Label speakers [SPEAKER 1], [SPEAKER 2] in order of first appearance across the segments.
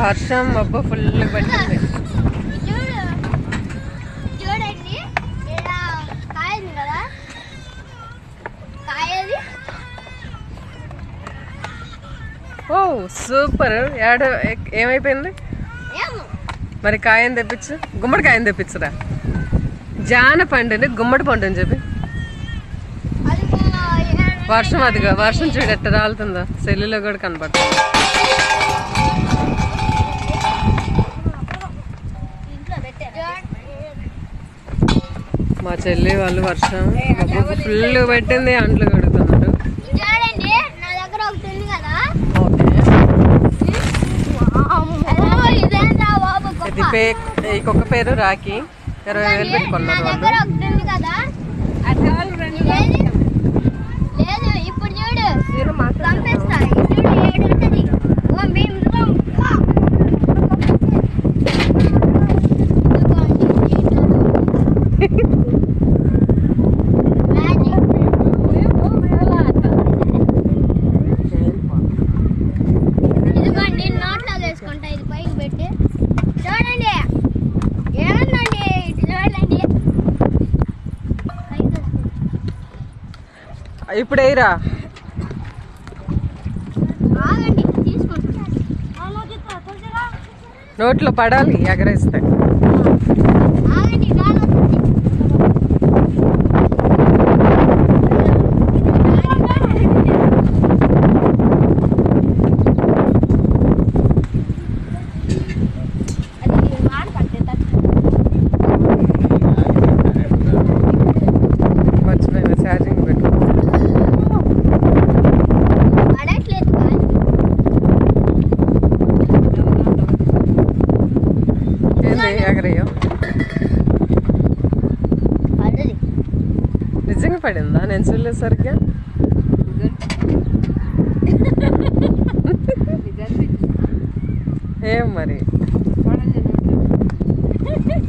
[SPEAKER 1] వర్షం మబ్బు ఫుల్ పట్టింది.
[SPEAKER 2] చూడండి కదా? కాయది
[SPEAKER 1] ఓ సూపర్. ఎక్- ఏమైపోయింది?
[SPEAKER 2] ఏమో.
[SPEAKER 1] మరి కాయని తెప్పించు. గుమ్మడి కాయని తెప్పించురా. జాన పండుని గుమ్మడి పండు అని చెప్పి. వర్షం అదిగా వర్షం చూడు ఎట్ట రాలుతుందో సెల్లులో కూడా కనపడుతుంది మా చెల్లి వాళ్ళు వర్షం ఫుల్ పెట్టింది అంట్లు
[SPEAKER 2] గొప్ప.
[SPEAKER 1] ఇది పే కుక్క పేరు రాఖీ. ఇరవై వేలు పెట్టుకున్నారు వాళ్ళు.
[SPEAKER 2] ఇప్పుడు తీసుకుంటా
[SPEAKER 1] నోట్లో పడాలి ఎగరేస్తే. ఏంది ఎగరేయో
[SPEAKER 2] పడ్డది.
[SPEAKER 1] నిజంగా పడిందా నేను చూడలేదు సరిగ్గా ఏం మరి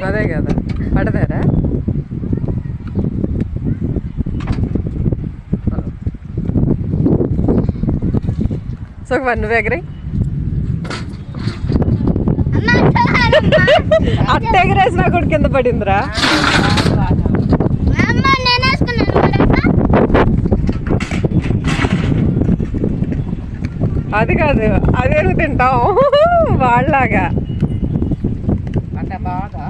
[SPEAKER 1] అదే కదా పడదారా సో మరి నువ్వు ఎగరే అట్ట ఎగరేసినా కూడా కింద పడిందిరా? అది కాదు అదేను తింటాం. వాళ్ళలాగా.
[SPEAKER 3] అంటే బాగా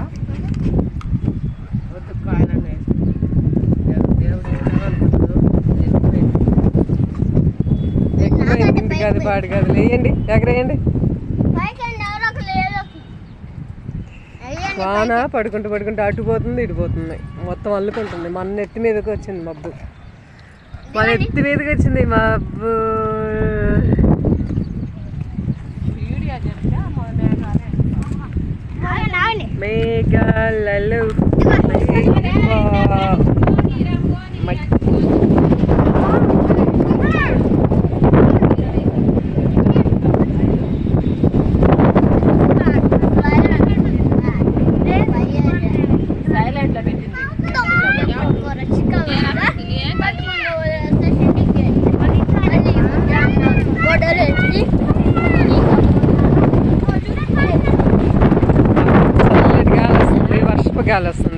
[SPEAKER 1] కాదు పాడు కాదు లేయండి ఎగరేయండి. వాన పడుకుంటూ పడుకుంటూ అటు పోతుంది ఇటు పోతుంది. మొత్తం అల్లుకుంటుంది. మన నెత్తి మీదకి వచ్చింది మబ్బు. మన ఎత్తి మీదకి వచ్చింది మబ్బు. మేఘాలలో.
[SPEAKER 3] Gallasın.